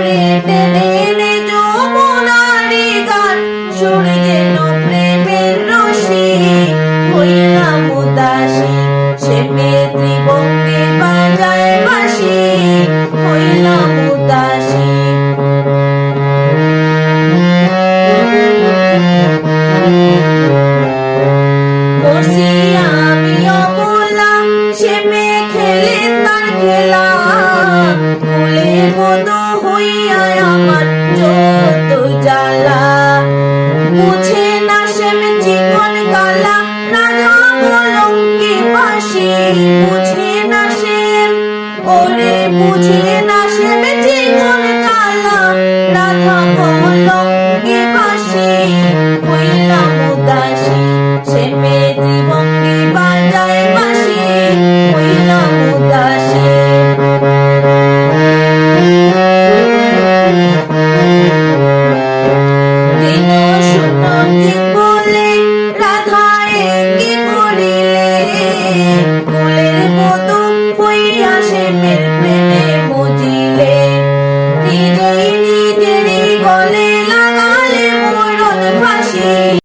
করে টেনে এনে যমুনারি গান শুনে যেন প্রেমের রশি, হইলাম উদাসী। সে মেয়ে ত্রিবঙ্গে বাজায় বাসি হইলাম উদাসী। আমি অবলাম সে প্রেম জীবন কলা রাধা কলঙ্কে পাশে বুঝে না সে ওরে বুঝে না সে